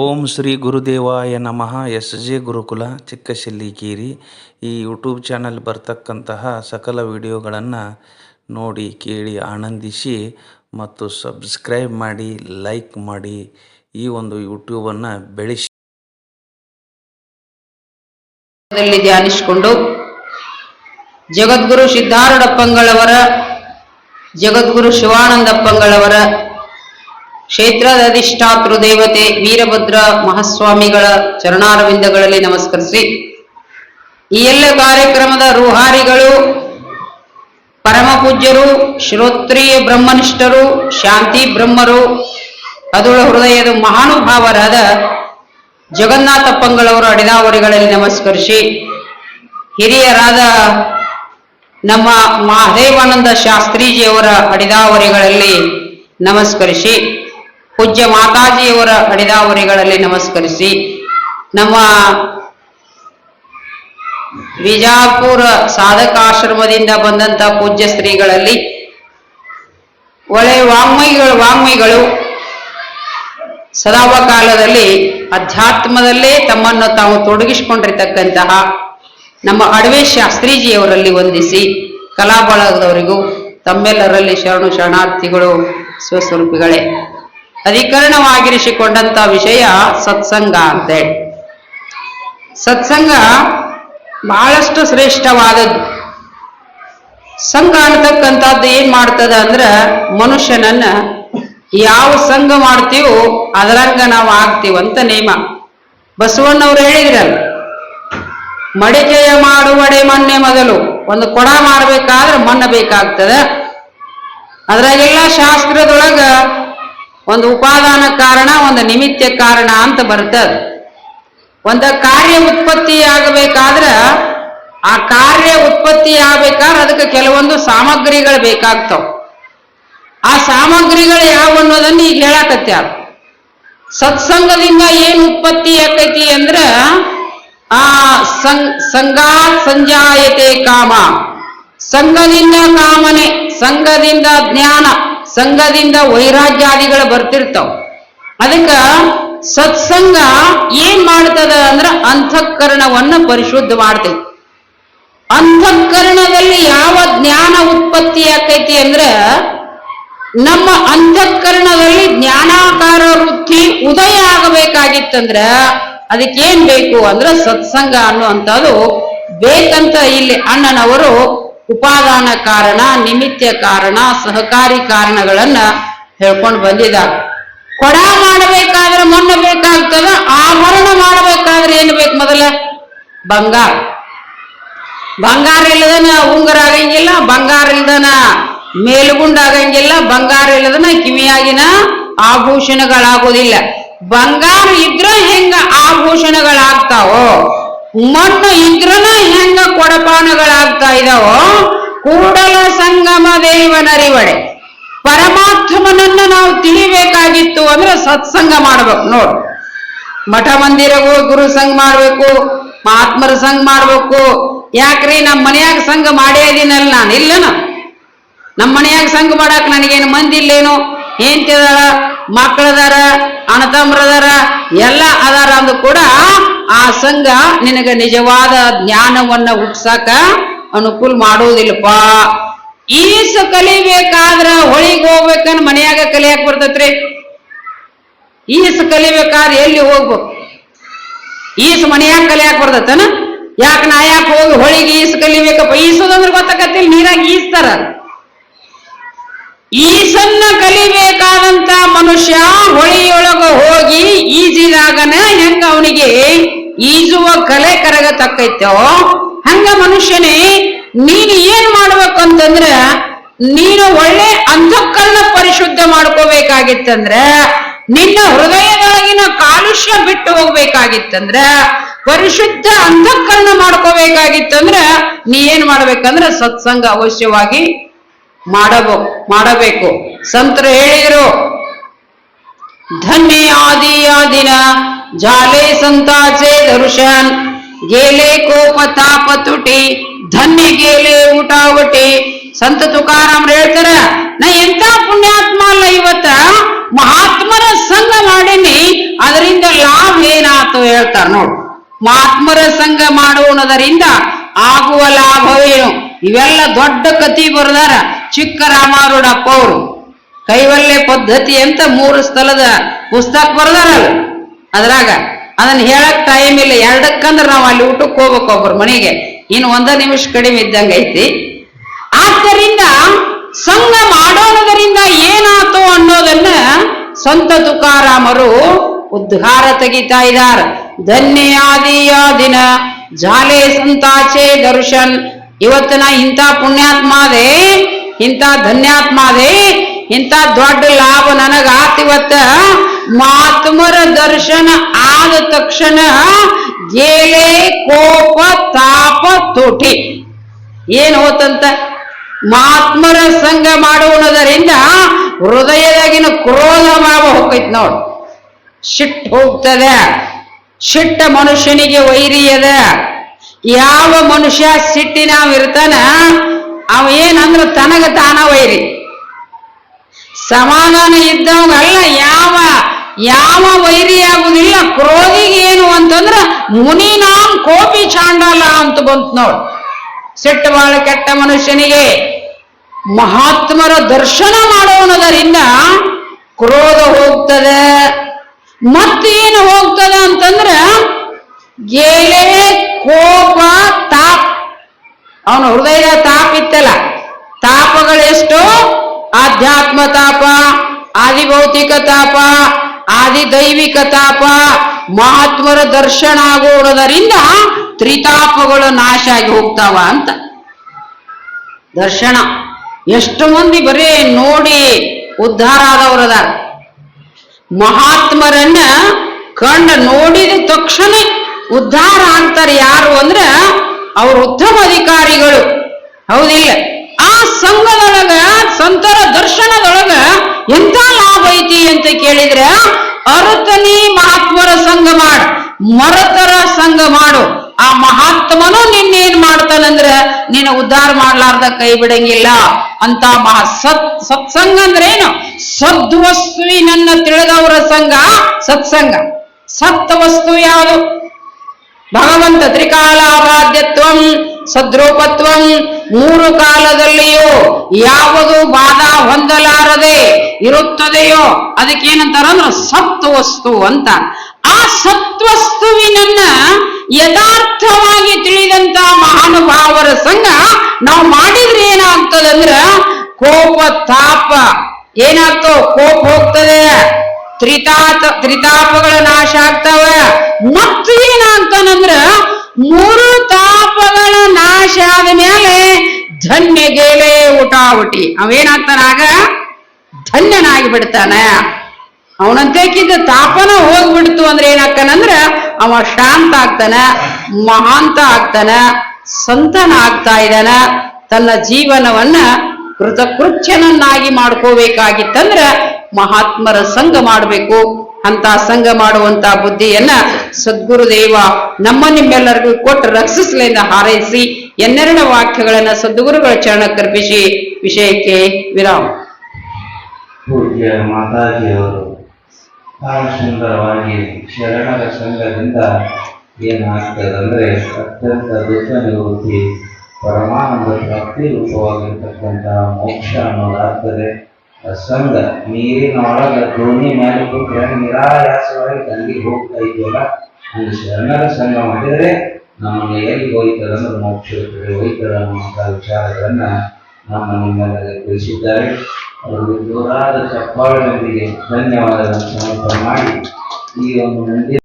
ಓಂ ಶ್ರೀ ಗುರುದೇವಾಯ ನಮಃ. S J ಗುರುಕುಲ ಚಿಕ್ಕಶಿಲ್ಲಿಕೇರಿ ಈ YouTube channel ಬರ್ತಕ್ಕಂತಹ ಸಕಲ ವಿಡಿಯೋಗಳನ್ನು ನೋಡಿ ಕೇಳಿ ಆನಂದಿಸಿ ಮತ್ತು ಸಬ್ಸ್ಕ್ರೈಬ್ ಮಾಡಿ, ಲೈಕ್ ಮಾಡಿ. ಈ ಒಂದು ಯೂಟ್ಯೂಬನ್ನು ಬೆಳೆಸಿ. ಧ್ಯಾನಿಸಿಕೊಂಡು ಜಗದ್ಗುರು ಸಿದ್ಧಾರೂಢಪ್ಪಂಗಳವರ, ಜಗದ್ಗುರು ಶಿವಾನಂದಪ್ಪಂಗಳವರ ಕ್ಷೇತ್ರದ ಅಧಿಷ್ಠಾತೃ ದೇವತೆ ವೀರಭದ್ರ ಮಹಾಸ್ವಾಮಿಗಳ ಚರಣಾರವಿಂದಗಳಲ್ಲಿ ನಮಸ್ಕರಿಸಿ. ಈ ಎಲ್ಲ ಕಾರ್ಯಕ್ರಮದ ರೂಹಾರಿಗಳು, ಪರಮ ಪೂಜ್ಯರು, ಶ್ರೋತ್ರಿಯ ಬ್ರಹ್ಮನಿಷ್ಠರು, ಶಾಂತಿ ಬ್ರಹ್ಮರು ಅದುಳ ಹೃದಯದ ಮಹಾನುಭಾವರಾದ ಜಗನ್ನಾಥ ಪಂಗಳವರು ಅಡಿದಾವರಿಗಳಲ್ಲಿ ನಮಸ್ಕರಿಸಿ. ಹಿರಿಯರಾದ ನಮ್ಮ ಮಹದೇವಾನಂದ ಶಾಸ್ತ್ರೀಜಿಯವರ ಅಡಿದಾವರಿಗಳಲ್ಲಿ ನಮಸ್ಕರಿಸಿ. ಪೂಜ್ಯ ಮಾತಾಜಿಯವರ ಅಡಿದಾವರಿಗಳಲ್ಲಿ ನಮಸ್ಕರಿಸಿ, ನಮ್ಮ ವಿಜಾಪುರ ಸಾಧಕಾಶ್ರಮದಿಂದ ಬಂದಂತ ಪೂಜ್ಯ ಶ್ರೀಗಳಲ್ಲಿ ಒಳ್ಳೆ ವಾಂಗ್ಮಯಿಗಳು ಸದಾವ ಕಾಲದಲ್ಲಿ ಅಧ್ಯಾತ್ಮದಲ್ಲೇ ತಮ್ಮನ್ನು ತಾವು ತೊಡಗಿಸಿಕೊಂಡಿರ್ತಕ್ಕಂತಹ ನಮ್ಮ ಅಡವೆ ಶಾಸ್ತ್ರೀಜಿಯವರಲ್ಲಿ ವಂದಿಸಿ ಕಲಾಬಳಗದವರಿಗೂ ತಮ್ಮೆಲ್ಲರಲ್ಲಿ ಶರಣು ಶರಣಾರ್ಥಿಗಳು ಸ್ವಸ್ವರೂಪಿಗಳೇ. ಅಧಿಕರಣವಾಗಿರಿಸಿಕೊಂಡಂತ ವಿಷಯ ಸತ್ಸಂಗ ಅಂತೇಳಿ ಸತ್ಸಂಗ ಬಹಳಷ್ಟು ಶ್ರೇಷ್ಠವಾದದ್ದು. ಸಂಘ ಅಂತಕ್ಕಂಥದ್ದು ಏನ್ ಮಾಡ್ತದ ಅಂದ್ರ ಮನುಷ್ಯನನ್ನ ಯಾವ ಸಂಘ ಮಾಡ್ತೀವೋ ಅದರಂಗ ನಾವು ಆಗ್ತೀವಂತ ನೇಮ. ಬಸವಣ್ಣವ್ರು ಹೇಳಿದ್ರಲ್ಲ, ಮಡಿಕೆಯ ಮಾಡುವಡೆ ಮಣ್ಣೆ ಮೊದಲು, ಒಂದು ಕೊಡ ಮಾಡ್ಬೇಕಾದ್ರೆ ಮಣ್ಣು ಬೇಕಾಗ್ತದ. ಅದ್ರಾಗೆಲ್ಲ ಶಾಸ್ತ್ರದೊಳಗ ಒಂದು ಉಪಾದಾನ ಕಾರಣ, ಒಂದು ನಿಮಿತ್ತ ಕಾರಣ ಅಂತ ಬರ್ತದ ಒಂದ ಕಾರ್ಯ ಉತ್ಪತ್ತಿ ಆಗಬೇಕಾದ್ರ ಆ ಕಾರ್ಯ ಉತ್ಪತ್ತಿ ಆಗ್ಬೇಕಾದ್ರೆ ಅದಕ್ಕೆ ಕೆಲವೊಂದು ಸಾಮಗ್ರಿಗಳು ಬೇಕಾಗ್ತಾವ. ಆ ಸಾಮಗ್ರಿಗಳು ಯಾವ ಅನ್ನೋದನ್ನ ಈಗ ಹೇಳಾಕತ್ಯಾರ ಸತ್ಸಂಗದಿಂದ ಏನು ಉತ್ಪತ್ತಿ ಆಕೈತಿ ಅಂದ್ರ ಆ ಸಂ ಸಂಗಾತ್ ಸಂಜಾಯತೆ ಕಾಮ. ಸಂಘದಿಂದ ಕಾಮನೆ, ಸಂಘದಿಂದ ಜ್ಞಾನ. ಸಂಘದಿಂದ ವೈರಾಗ್ಯಾದಿಗಳು ಬರ್ತಿರ್ತಾವ. ಅದಕ್ಕ ಸತ್ಸಂಗ ಏನ್ ಮಾಡ್ತದ ಅಂದ್ರ ಅಂತಃಕರಣವನ್ನ ಪರಿಶುದ್ಧ ಮಾಡ್ತೈತಿ. ಅಂತಃಕರಣದಲ್ಲಿ ಯಾವ ಜ್ಞಾನ ಉತ್ಪತ್ತಿ ಆಕೈತಿ ಅಂದ್ರ ನಮ್ಮ ಅಂತಃಕರಣದಲ್ಲಿ ಜ್ಞಾನಾಕಾರ ವೃತ್ತಿ ಉದಯ ಆಗಬೇಕಾಗಿತ್ತಂದ್ರ ಅದಕ್ಕೇನ್ ಬೇಕು ಅಂದ್ರ ಸತ್ಸಂಗ ಅನ್ನುವಂಥದ್ದು ಬೇಕಂತ ಇಲ್ಲಿ ಅಣ್ಣನವರು ಉಪಾದಾನ ಕಾರಣ, ನಿಮಿತ್ಯ ಕಾರಣ, ಸಹಕಾರಿ ಕಾರಣಗಳನ್ನ ಹೇಳ್ಕೊಂಡು ಬಂದಿದ್ದಾರೆ ಕೊಡ ಮಾಡಬೇಕಾದ್ರೆ ಮಣ್ಣು ಬೇಕಾಗ್ತದ, ಆಭರಣ ಮಾಡಬೇಕಾದ್ರೆ ಏನು ಬೇಕು ಮೊದಲ? ಬಂಗಾರ. ಬಂಗಾರ ಇಲ್ಲದನ ಉಂಗರ ಆಗಂಗಿಲ್ಲ, ಬಂಗಾರ ಇಲ್ಲದನ ಮೇಲುಗುಂಡ ಆಗಂಗಿಲ್ಲ, ಬಂಗಾರ ಇಲ್ಲದನ ಕಿವಿಯಾಗಿನ ಆಭೂಷಣಗಳಾಗೋದಿಲ್ಲ. ಬಂಗಾರ ಇದ್ರ ಹೆಂಗ ಆಭೂಷಣಗಳಾಗ್ತಾವೋ? ಮಣ್ಣು ಇದ್ರನ ಹೆಂಗ ಕೊಡಪಾನಗಳಾಗ್ತಾ ಇದಾವೋ, ಕೂಡಲ ಸಂಗಮ ದೇವನರಿವಡೆ. ಪರಮಾತ್ಮನನ್ನು ನಾವು ತಿಳಿಬೇಕಾಗಿತ್ತು ಅಂದ್ರೆ ಸತ್ಸಂಗ ಮಾಡ್ಬೇಕು, ನೋಡು. ಮಠ ಮಂದಿರಗೂ, ಗುರು ಸಂಘ ಮಾಡ್ಬೇಕು, ಮಹಾತ್ಮರ ಸಂಘ ಮಾಡ್ಬೇಕು. ಯಾಕ್ರಿ ನಮ್ಮ ಮನೆಯಾಗ ಸಂಘ ಮಾಡೇ ಇದೀನಲ್ಲ ನಾನು, ಇಲ್ಲನ? ನಮ್ಮ ಮನೆಯಾಗ ಸಂಘ ಮಾಡಕ್ ನನಗೇನು ಮಂದಿ ಇಲ್ಲೇನು? ಹೆಂಡ್ತಿದಾರ ಮಕ್ಕಳದಾರ ಅಣತಮ್ರದಾರ ಎಲ್ಲ ಅದಾರ ಅಂದು ಕೂಡ ಆ ಸಂಘ ನಿನಗೆ ನಿಜವಾದ ಜ್ಞಾನವನ್ನ ಹುಟ್ಸಾಕ ಅನುಕೂಲ ಮಾಡೋದಿಲ್ಲಪ್ಪ. ಈಸ ಕಲಿಬೇಕಾದ್ರ ಹೊಳಿಗೆ ಹೋಗ್ಬೇಕನ್ ಮನೆಯಾಗ ಕಲಿಯಾಕ ಬರ್ತೈತ್ರಿ. ಈಸ ಕಲಿಬೇಕಾದ್ರೆ ಎಲ್ಲಿ ಹೋಗ್ಬೇಕು ಈಸು ಮನೆಯಾಗ ಕಲಿಯಾಕ ಬರ್ತೈತನ? ಯಾಕೆ ನಾ ಯಾಕೆ ಹೋಗಿ ಹೊಳಿಗೆ ಈಸ ಕಲಿಬೇಕಪ್ಪ? ಈಸೋದಂದ್ರೆ ಗೊತ್ತಾಗತ್ತಿಲ್ಲ ನೀರಾಗಿ ಈಸ್ತಾರ. ಈಸನ್ನ ಕಲಿಬೇಕಾದಂತ ಮನುಷ್ಯ ಹೊಳಿಯೊಳಗ ಹೋಗಿ ಈಜಿದಾಗನ ಹೆಂಗ ಅವನಿಗೆ ಈಜುವ ಕಲೆ ಕರಗತಕ್ಕೈತೋ, ಹಂಗ ಮನುಷ್ಯನೇ, ನೀನು ಏನ್ ಮಾಡ್ಬೇಕಂತಂದ್ರ, ನೀನು ಒಳ್ಳೆ ಅಂಧಕ್ಕನ್ನ ಪರಿಶುದ್ಧ ಮಾಡ್ಕೋಬೇಕಾಗಿತ್ತಂದ್ರ, ನಿನ್ನ ಹೃದಯದೊಳಗಿನ ಕಾಲುಷ್ಯ ಬಿಟ್ಟು ಹೋಗ್ಬೇಕಾಗಿತ್ತಂದ್ರ, ಪರಿಶುದ್ಧ ಅಂಧಕ್ಕನ್ನ ಮಾಡ್ಕೋಬೇಕಾಗಿತ್ತಂದ್ರ, ನೀ ಏನ್ ಮಾಡ್ಬೇಕಂದ್ರ ಸತ್ಸಂಗ ಅವಶ್ಯವಾಗಿ ಮಾಡಬೋ, ಮಾಡಬೇಕು. ಸಂತರು ಹೇಳಿದರು ಧನ್ಯ ಆದಿ ಆದಿನ ಜಾಲೆ ಸಂತಾಚೆ ದರ್ಶನ್ गेले ಕೋಪ ತಾಪ ತುಟಿ, ಧನ್ಯ ಗೇಲೆ ಊಟಾವಟಿ. ಸಂತ ತುಕಾರಾಮ್ ಹೇಳ್ತಾರ, ನಾ ಎಂತ ಪುಣ್ಯಾತ್ಮ ಅಲ್ಲ ಇವತ್ತ? ಮಹಾತ್ಮರ ಸಂಘ ಮಾಡೇನಿ, ಅದರಿಂದ ಲಾಭ ಏನಾತು? ಹೇಳ್ತಾರ ನೋಡು. ಮಹಾತ್ಮರ ಸಂಘ ಮಾಡೋಣದರಿಂದ ಆಗುವ ಲಾಭವೇನು? ಇವೆಲ್ಲ ದೊಡ್ಡ ಕತಿ ಬರದಾರ. ಚಿಕ್ಕ ರಾಮಾರೂಢಪ್ಪ ಅವರು ಕೈವಲ್ಯ ಪದ್ಧತಿ ಅಂತ ಮೂರು ಸ್ಥಳದ ಪುಸ್ತಕ ಬರ್ದಾರಲ್ಲ ಅದ್ರಾಗ ಅದನ್ನ ಹೇಳಕ್ ಟೈಮ್ ಇಲ್ಲ. ಎರಡಕ್ಕಂದ್ರೆ ನಾವು ಅಲ್ಲಿ ಊಟಕ್ಕೆ ಹೋಗ್ಬೇಕು ಒಬ್ಬರು ಮನೆಗೆ. ಇನ್ನು ಒಂದ ನಿಮಿಷ ಕಡಿಮೆ ಇದ್ದಂಗ ಐತಿ. ಆದ್ದರಿಂದ ಸಂಘ ಮಾಡೋಣದರಿಂದ ಏನಾತು ಅನ್ನೋದನ್ನ ಸಂತ ತುಕಾರಾಮರು ಉದ್ಘಾರ ತೆಗಿತಾ ಇದ್ದಾರೆ ಧನ್ಯಾದಿಯ ದಿನ. ಜಾಲೆ ಸಂತಾಚೆ ದರ್ಶನ್. ಇವತ್ತು ನಾ ಇಂಥ ಪುಣ್ಯಾತ್ಮಾದೆ ಇಂಥ ಧನ್ಯಾತ್ಮಾದೆ ಇಂಥ ದೊಡ್ಡ ಲಾಭ ನನಗ ಆತಿವತ್ತ ಮಾತ್ಮರ ದರ್ಶನ ಆದ ತಕ್ಷಣ ಗೇಲೆ ಕೋಪ ತಾಪ ತೋಟಿ. ಏನ್ ಹೋತಂತ? ಮಾತ್ಮರ ಸಂಘ ಮಾಡುವುದರಿಂದ ಹೃದಯದಾಗಿನ ಕ್ರೋಧ ಭಾವ ಹೋಗ್ತೈತಿ ನೋಡ್. ಸಿಟ್ಟು ಹೋಗ್ತದೆ. ಸಿಟ್ಟ ಮನುಷ್ಯನಿಗೆ ವೈರಿಯದ ಯಾವ ಮನುಷ್ಯ ಸಿಟ್ಟಿನಾವಿರ್ತಾನ ಅವ ಏನಂದ್ರ ತನಗ ತಾನ ವೈರಿ ಸಮಾಧಾನ ಇದ್ದವಲ್ಲ ಯಾವ ಯಾವ ವೈರಿ ಆಗುದಿಲ್ಲ, ಕ್ರೋಧಿಗೆ ಏನು ಅಂತಂದ್ರ, ಮುನಿ ನಾಮ್ ಕೋಪಿ ಚಾಂಡಲ ಅಂತ ಬಂತು ನೋಡ್. ಸೆಟ್ಟು ಬಾಳ ಕೆಟ್ಟ ಮನುಷ್ಯನಿಗೆ ಮಹಾತ್ಮರ ದರ್ಶನ ಮಾಡೋನದರಿಂದ ಕ್ರೋಧ ಹೋಗ್ತದೆ. ಮತ್ತೇನು ಹೋಗ್ತದೆ ಅಂತಂದ್ರ ಗೇಲೆ ಕೋಪ ಅವನ ಹೃದಯ ತಾಪ ಇತ್ತಲ್ಲ. ತಾಪಗಳೆಷ್ಟು ಆಧ್ಯಾತ್ಮ ತಾಪ, ಆದಿಭೌತಿಕ ತಾಪ, ಆದಿದೈವಿಕ ತಾಪ, ಮಹಾತ್ಮರ ದರ್ಶನ ಆಗೋದರಿಂದ ತ್ರಿತಾಪಗಳು ನಾಶ ಆಗಿ ಹೋಗ್ತಾವ ಅಂತ. ದರ್ಶನ. ಎಷ್ಟು ಮಂದಿ ಬರೀ ನೋಡಿ ಉದ್ಧಾರ ಆದವರದಾರ ಮಹಾತ್ಮರನ್ನ ಕಂಡ ನೋಡಿದ ತಕ್ಷಣ ಉದ್ಧಾರ ಅಂತಾರೆ ಯಾರು? ಅವ್ರ ಉತ್ತಮ ಅಧಿಕಾರಿಗಳು ಹೌದಿಲ್ಲ. ಆ ಸಂಘದೊಳಗ, ಸಂತರ ದರ್ಶನದೊಳಗ ಎಂತ ಲಾಭ ಐತಿ ಅಂತ ಕೇಳಿದ್ರೆ, ಅರುತನಿ ಮಹಾತ್ಮರ ಸಂಘ ಮಾಡು, ಮರತರ ಸಂಘ ಮಾಡು. ಆ ಮಹಾತ್ಮನು ನಿನ್ನೇನ್ ಮಾಡ್ತಾನಂದ್ರ, ನಿನ್ನ ಉದ್ಧಾರ ಮಾಡ್ಲಾರ್ದ ಕೈ ಬಿಡಂಗಿಲ್ಲ. ಅಂತ ಮಹಾ ಸತ್, ಸತ್ಸಂಗ ಅಂದ್ರೆ ಏನು ಸದ್ವಸ್ತುವಿನನ್ನ ತಿಳಿದವರ ಸಂಘ ಸತ್ಸಂಗ. ಸತ್ ವಸ್ತು ಯಾವುದು? ಭಗವಂತ ತ್ರಿಕಾಲಾರಾಧ್ಯತ್ವಂ ಸದ್ರೂಪತ್ವಂ. ಮೂರು ಕಾಲದಲ್ಲಿಯೂ ಯಾವುದು ಬಾಧ ಹೊಂದಲಾರದೆ ಇರುತ್ತದೆಯೋ ಅದಕ್ಕೇನಂತಾರಂದ್ರೆ ಸತ್ವಸ್ತು ಅಂತ. ಆ ಸತ್ವಸ್ತುವಿನನ್ನ ಯಥಾರ್ಥವಾಗಿ ತಿಳಿದಂತ ಮಹಾನುಭಾವರ ಸಂಘ ನಾವು ಮಾಡಿದ್ರೆ ಏನಾಗ್ತದಂದ್ರ ಕೋಪ ತಾಪ. ಏನಾಗ್ತೋ ಕೋಪ ಹೋಗ್ತದೆ. ತ್ರಿತಾತ ತ್ರಿತಾಪಗಳ ನಾಶ ಆಗ್ತಾವ. ಮತ್ತು ಏನಾಗ್ತಾನಂದ್ರ ಮೂರು ತಾಪಗಳ ನಾಶ ಆದ ಮೇಲೆ ಧನ್ಯ ಗೇಲೆ ಊಟಾವುಟಿ ಅವೇನಾಗ್ತಾನ ಆಗ? ಧನ್ಯನಾಗಿ ಬಿಡ್ತಾನ. ಅವನಂತೇಕಿದ್ದ ತಾಪನ ಹೋಗ್ಬಿಡ್ತು ಅಂದ್ರೆ ಏನಾಗ್ತಾನಂದ್ರ ಅವ ಶಾಂತ ಆಗ್ತಾನ, ಮಹಾಂತ ಆಗ್ತಾನ, ಸಂತನ ಆಗ್ತಾ ಇದ್ದಾನ. ತನ್ನ ಜೀವನವನ್ನ ಕೃತಕೃತ್ಯನನ್ನಾಗಿ ಮಾಡ್ಕೋಬೇಕಾಗಿತ್ತಂದ್ರ ಮಹಾತ್ಮರ ಸಂಘ ಮಾಡಬೇಕು. ಅಂತ ಸಂಘ ಮಾಡುವಂತ ಬುದ್ಧಿಯನ್ನ ಸದ್ಗುರುದೇವ ನಮ್ಮ ನಿಮ್ಮೆಲ್ಲರಿಗೂ ಕೊಟ್ಟು ರಕ್ಷಿಸಲಿಂದ ಹಾರೈಸಿ ಎನ್ನೆರಡು ವಾಕ್ಯಗಳನ್ನ ಸದ್ಗುರುಗಳ ಚರಣಕ್ಕರ್ಪಿಸಿ ವಿಷಯಕ್ಕೆ ವಿರಾಮ. ಪೂಜ್ಯ ಮಾತಾಜಿಯವರು ಸುಂದರವಾಗಿ ಶರಣರ ಸಂಘದಿಂದ ಏನಾಗ್ತದಂದ್ರೆ ಅತ್ಯಂತ ದುಃಖ ನಿವೃತ್ತಿ ಪರಮಾನಂದ ಪ್ರಾಪ್ತಿ ರೂಪವಾಗಿರ್ತಕ್ಕಂತಹ ಮೋಕ್ಷ ಅನ್ನೋದಾಗ್ತದೆ. ಸಂಘ ನೀರಿನ ಒಳಗ ದೋಣಿ ಮೇಲೆ ಕೊಟ್ಟರೆ ನಿರಾಯಾಸವಾಗಿ ತಂಗಿ ಹೋಗ್ತಾ ಇದೆಯಲ್ಲ, ಒಂದು ಶರಣರ ಸಂಘ ಮಾಡಿದರೆ ನಮ್ಮನ್ನು ಎಲ್ಲಿ ಹೋಯ್ತದಂದ್ರೆ ಮೋಕ್ಷ ಕಡೆ ಹೋಯ್ತದ ಅನ್ನುವಂಥ ವಿಚಾರಗಳನ್ನ ನಮ್ಮ ನಿಮ್ಮೆಲ್ಲರಿಗೆ ತಿಳಿಸಿದ್ದಾರೆ. ಅವರಿಗೆ ಜೋರಾದ ಚಪ್ಪಾಳಿನೊಂದಿಗೆ ಧನ್ಯವಾದಗಳನ್ನು ಸಮರ್ಪಣೆ ಮಾಡಿ ಈ ಒಂದು ಮುಂದಿನ